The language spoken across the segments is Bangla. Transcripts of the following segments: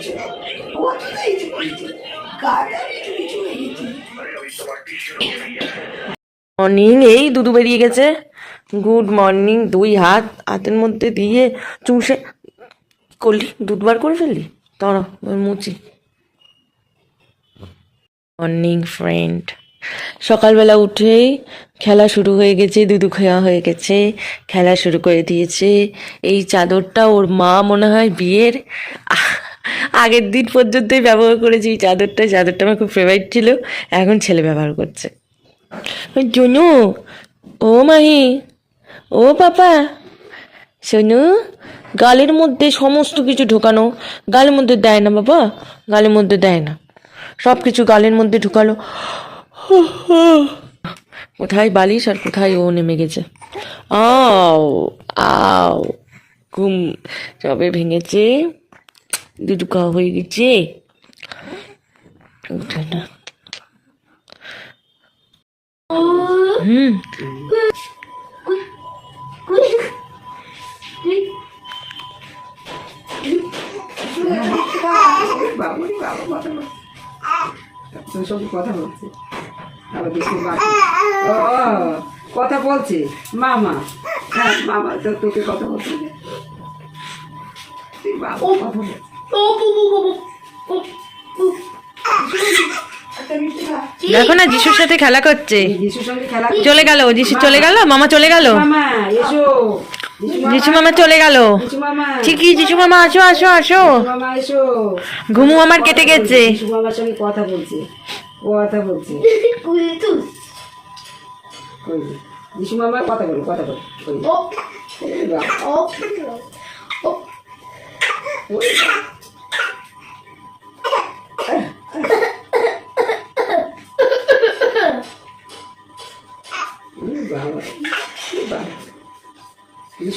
করেছে ও তো এই যে করেছে কিছু মর্নিং এই দুধু বেরিয়ে গেছে। গুড মর্নিং দুই হাত হাতের মধ্যে দিয়ে চুষে করলি? দুধ বার করে ফেললি? এবার মুচি মর্নিং ফ্রেন্ড সকালবেলা উঠেই খেলা শুরু হয়ে গেছে, দুধু খাওয়া হয়ে গেছে, খেলা শুরু করে দিয়েছে। এই চাদরটা ওর মা মনে হয় বিয়ের আগের দিন পর্যন্তই ব্যবহার করেছি চাদরটা চাদরটা আমার খুব ফেভারিট ছিল। এখন ছেলে ব্যবহার করছে। জনু, ও মাহি, ও পাপা শোনু গালের মধ্যে সমস্ত কিছু ঢোকানো, গালের মধ্যে দেয় না বাবা, গালের মধ্যে দেয় না। সব কিছু গালের মধ্যে ঢুকালো। কোথায় বালিশ আর কোথায় ও নেমে গেছে? আও আও, ঘুম সবে ভেঙেছে। দুটো খাওয়া হয়ে গেছে। কথা বলছে। কথা মামা। হ্যাঁ মামা তোকে কথা বলছে বাবা, কথা বলছে দেখো না যিশুর সাথে খেলা করছে। চলে গেল যিশু চলে গেল? মামা চলে গেল? যিশু মামা, চলে গেল। ঠিকই যিশু মামা আসো আসো আসো। ঘুমু আমার কেটে গেছে। কথা বলছে কথা বলছে?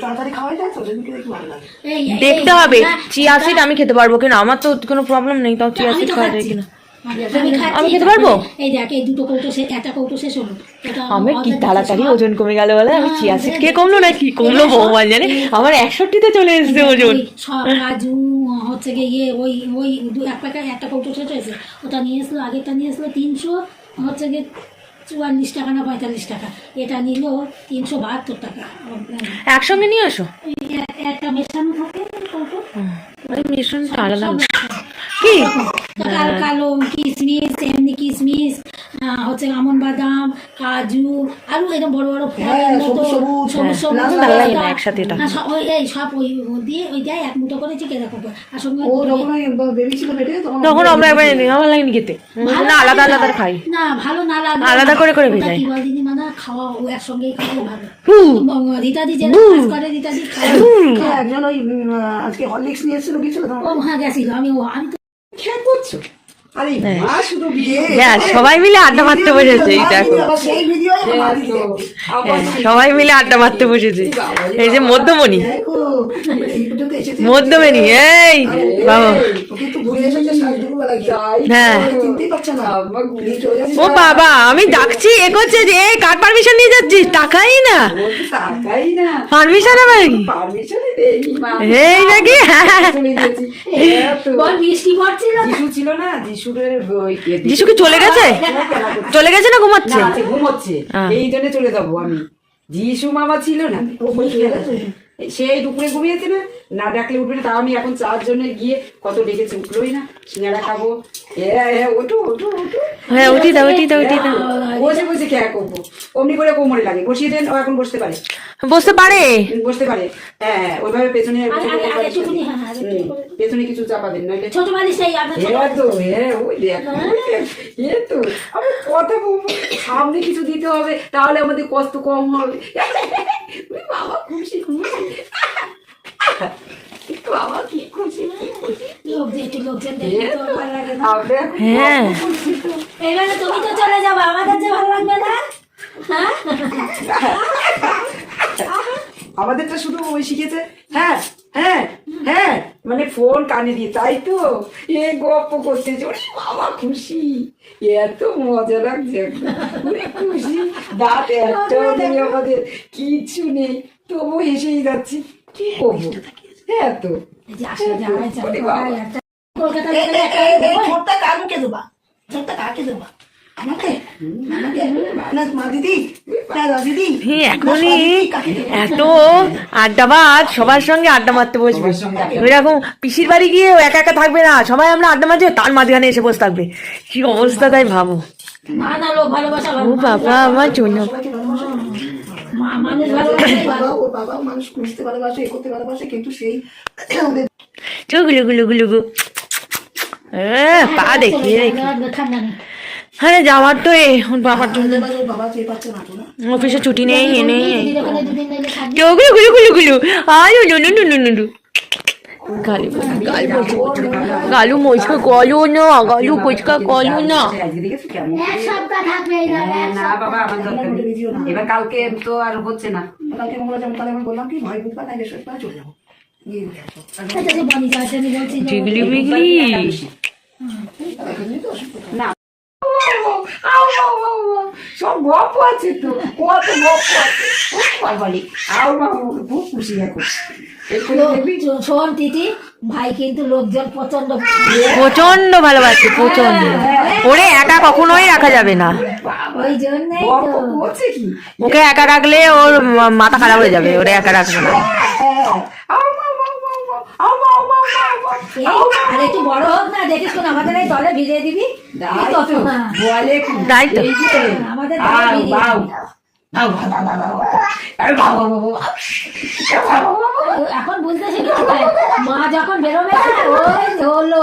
তাড়াতাড়ি খাওয়াই যায় তো সেদিনকে দেখি ভালো লাগে। এই- এই- দেখতে হবে। চিয়া সিড আমি খেতে পারব কিনা? আমার তো কোনো প্রবলেম নেই তাও চিয়া সিড খাওয়া যায় কিনা? আমি খেতে পারব? এই দেখ এই দুটো কৌটো শেষ একটা কৌটো শেষ হলো। এটা কি তাড়াতাড়ি ওজন কমে গেল বলে? আমি চিয়া সিড দেখ, কমলো না কি? কমলো ভগবান জানে। আমার একষট্টিতে চলে এসছে ওজন। সব কাজু হচ্ছে গিয়ে ইয়ে ওই ওই দু এক প্যাকেট একটা কৌটো শেষ হয়েছে। ওটা নিয়ে এসলো আগেরটা নিয়ে এসলো তিনশো হচ্ছে গিয়ে চুয়াল্লিশ টাকা না পঁয়তাল্লিশ টাকা। এটা নিল তিনশো বাহাত্তর টাকা। একসঙ্গে নিয়ে আসো একটা মেশানো থাকে কি? কালো কালো কিশমিশ এমনি কিশমিশ হচ্ছে আমন বাদাম কাজু আরও এরকম বড় বড় একসাথে এটা। হ্যাঁ, ওই এই সব ওই দিয়ে ওই দেয় এক মুঠো করে আর সঙ্গে তখন আমরা একবার আমার লাগেনি খেতে। ভালো না আলাদা আলাদা খাই। না ভালো না লাগে। আলাদা করে করে ভেজাই। কি বল দিদি মানে খাওয়া ও একসঙ্গেই খাওয়া ভালো। রীতাদি যে কাজ করে রীতাদি খায়। হ্যাঁ, একজন ওই আজকে হরলিক্স নিয়ে এসেছিল গেছিল ও হ্যাঁ গেছিল। আমি ও আমি তো খেয়ে করছ আরে মা শুধু বিয়ে হ্যাঁ সবাই মিলে আড্ডা মারতে বসেছে এই দেখো। হ্যাঁ, সবাই মিলে আড্ডা মারতে বসেছে। এই যে মধ্যমণি। মধ্যমণি এই বাবা। হ্যাঁ। ও বাবা আমি ডাকছি এ করছে যে এই কার পারমিশন নিয়ে যাচ্ছিস? টাকাই না। বলছে টাকাই না। পারমিশন আবার এই নাকি? যিশু ছিল না যিশু কি চলে গেছে? চলে গেছে না ঘুমাচ্ছে? ঘুমোচ্ছে। আহ। এই জন্য চলে যাব আমি। যিশু মামা ছিল না? সেই দুপুরে ঘুমিয়েছে না না ডাকলে উঠবে না তাও আমি এখন চার জন্য গিয়ে কত ডেকেছি উঠলোই না সিঙ্গারা খাব হ্যাঁ হ্যাঁ ওঠো ওঠো ওঠো হ্যাঁ উঠি দাও উঠি দাও উঠি দাও বসে বসে কে করব অমনি করে কোমরে লাগে বসিয়ে দেন ও এখন বসতে পারে বসতে পারে বসতে পারে হ্যাঁ ওইভাবে পেছনে হ্যাঁ, পেছনে কিছু চাপা দেন নইলে ছোট বাড়ি সেই হ্যাঁ তো হ্যাঁ ওই দেখ এ তো আমি কথা বলব সামনে কিছু দিতে হবে তাহলে আমাদের কষ্ট কম হবে বাবা খুশি খুশি হ্যাঁ এবারে তুমি তো চলে যাব আমাদের যে ভালো লাগবে না হ্যাঁ আমাদেরটা শুধু ওই শিখেছে? হ্যাঁ হ্যাঁ হ্যাঁ। মানে ফোন কানে দিয়ে তাই তো? এ গপ্প করতে ওরে বাবা খুশি। এত মজা লাগছে খুশি। দাঁত নেই আমাদের কিচ্ছু নেই। তবু হেসেই যাচ্ছি। কি করব? হ্যাঁ তো। হ্যাঁ সবার সঙ্গে আড্ডা মারতে বসবে। রকম পিসির বাড়ি গিয়ে একা একা থাকবে না সবাই আমরা আড্ডা মারছি তার মাঝখানে এসে বসে থাকবে। কি অবস্থা তাই ভাবো। ভালোবাসা বাবা আমার জন্য। পা আরে যাওয়ার তো বাবার জন্য অফিসে ছুটি নেই এ নেই কেউ গুলো গুলো গুলো গুলো আর নুনু নুনু নুনু গালি গাল বলছি গালু মোচকা কলো না গালু ফুচকা কলো না। হ্যাঁ, হ্যাঁ, হ্যাঁ, না বাবা আমার দরকার নেই। এবার কালকে তো আর হচ্ছে না। কালকে মঙ্গলা যেমন তাহলে আমি বললাম কি ভয় বুধবার না বৃহস্পতিবার চলে যাব। জিগলি বিগলি না সব গল্প আছে তো কত গল্প আছে। বলি আও বাবা খুব খুশি এখন শোন তিতি ভাই কিন্তু লোকজন প্রচণ্ড প্রচণ্ড ভালোবাসে প্রচণ্ড ওরে একা কখনোই রাখা যাবে না। ওই কি? ওকে একা রাখলে ওর মাথা খারাপ হয়ে যাবে ওরে একা রাখবে না। আর একটু বড় হোক না দেখিস কোন আমাদের তলে ভিজিয়ে দিবি? এখন বুঝতে মা যখন বেরোবে না কি হলো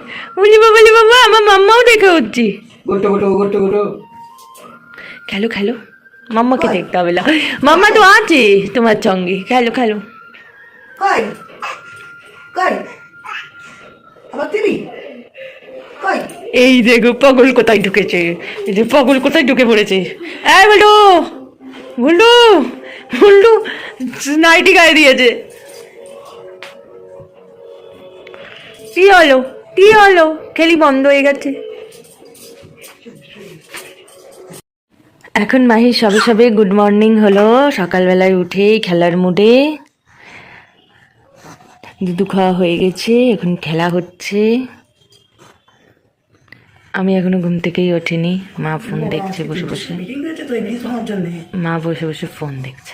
বলি বাবা বাবা আমার মাম্মাও দেখা হচ্ছে গুটো গুটো গুটো গুটো। খেলো খেলো। মাম্মাকে দেখতে হবে না মাম্মা তো আছে তোমার সঙ্গে। খেলো খেলো। কই? কই? আবার দিবি এই দেখো পাগল কোথায় ঢুকেছে? এই যে পাগল কোথায় ঢুকে পড়েছে? এই বলু বলু বলু নাইটি গায়ে দিয়েছে। কি হলো? কি হলো? খেলি বন্ধ হয়ে গেছে। এখন মাহি সবে সবে গুড মর্নিং হলো। সকালবেলায় উঠেই খেলার মুডে। দুধু খাওয়া হয়ে গেছে এখন খেলা হচ্ছে। আমি এখনও ঘুম থেকেই ওঠিনি। মা ফোন দেখছে বসে বসে। মা বসে বসে ফোন দেখছে।